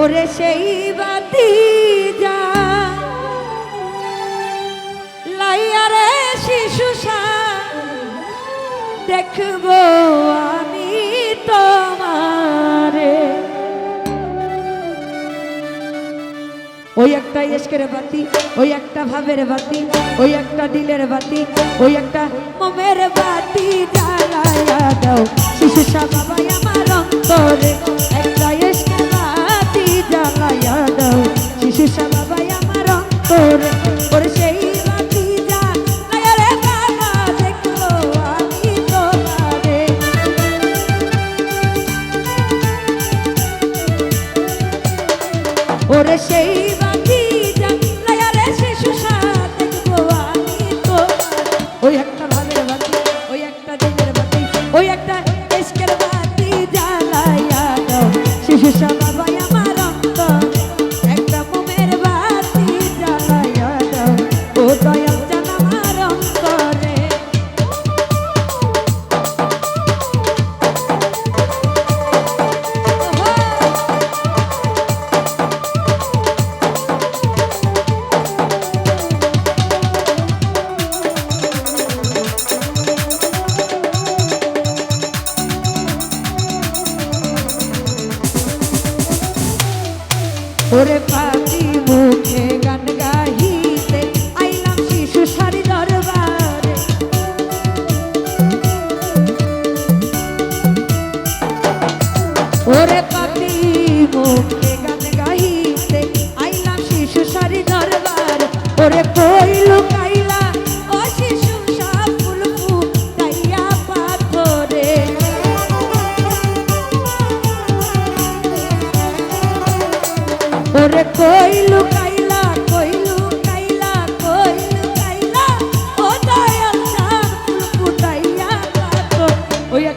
ওরে সেই বাতি যা। লাইয়া রে শিশু দেখব আমি তোমারে। ওই একটা ইস্কের বাতি, ওই একটা ভাবের বাতি, ওই একটা দিলের বাতি, ওই একটা মমে ওরে সেই বাকি জানিয়া রে সে সুসাদ দেখব আমি তো। ওই একটা ভাবের বাতি, ওই একটা দেবের বাতি, ওই একটা এসকের বাতি জ্বালাইয়া দাও। শিশু як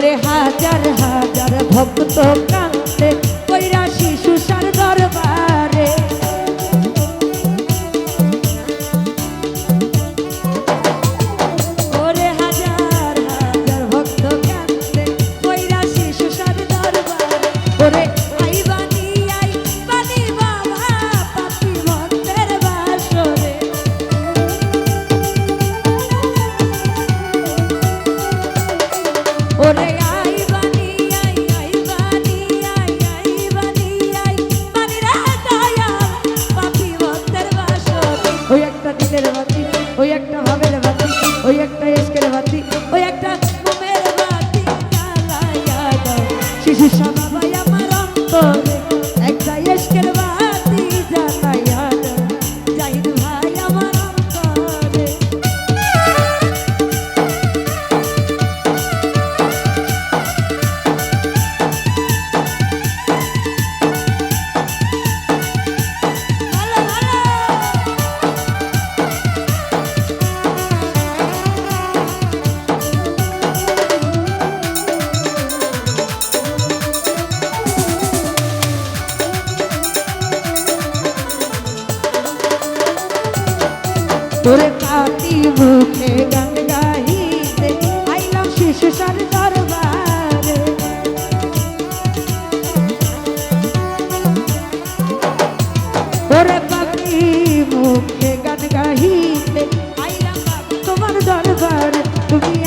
করে হাজার হাজার ভক্ত কান্দে Chama vai amar a todos তোরে কাটি মুখে গান গাইতে। আইলাম শিশু সার দরবারে। ওরে পাখি মুখে গান গাইতে। আইলাম তোমার দরবারে। তুমি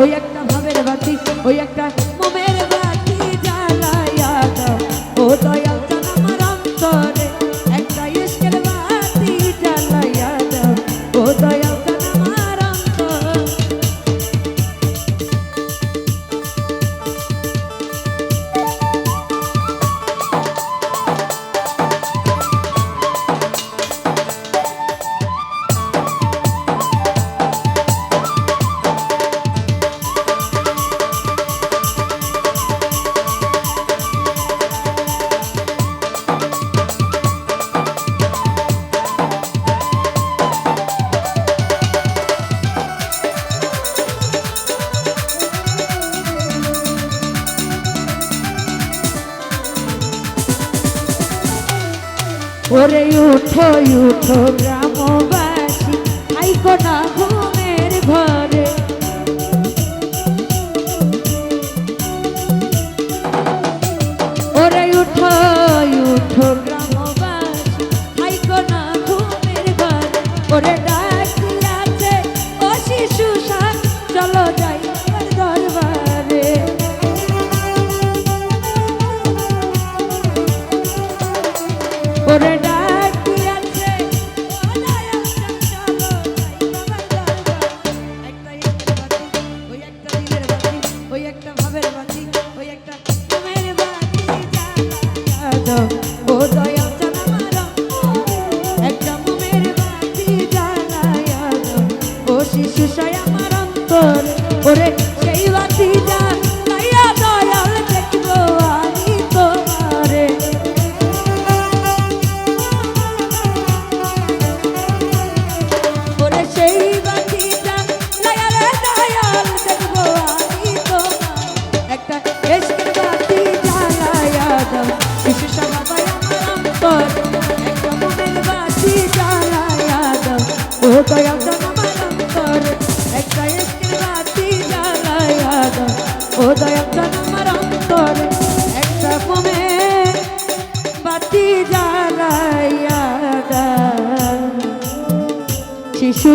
ওই একটা ভাবের বাতি, ওই একটা মোমের বাতি জ্বালাইয়া দাও। ও দয়া আমার অন্তরে একটা ইস্কের বাতি জ্বালাইয়া ও দয়া ওরে উঠো উঠো গ্রামবাসী। আইকো না বিষয় আমার অন্তর ওরে সেই বাতি যা ও দয়াল আমার অন্তরে একটা কমে বাতি শিশু